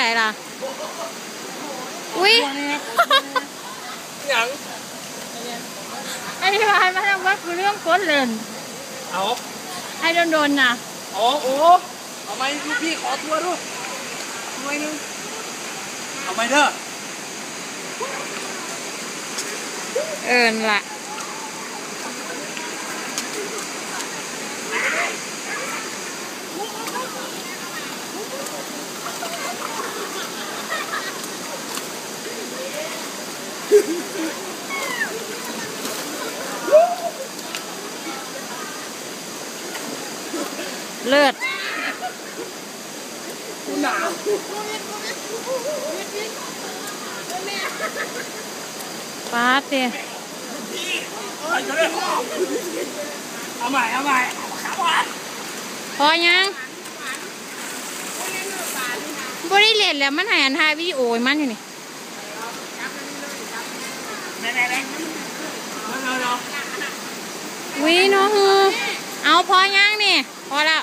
ไหนล่ะ อุ้ยอย่างไอ้ที่ว่ามาทำว่าคือเรื่องก้นเล่นเอาไอ้โดนๆน่ะอ๋อโอ้เอาไหมลูกพี่ขอทัวร์ด้วยหน่วยหนึงเอาไหมเด้อเอินละ เลิศหนาวป้าเตียเลยเอาใหม่เอาใหม่พอยังบ่ได้เลนแล้วมันหายอันถ่ายวิดีโอให้มันอยู่นี่แน่แน่แน่วเร็ววิน้องเอาพอยังนี่ พอแล้ว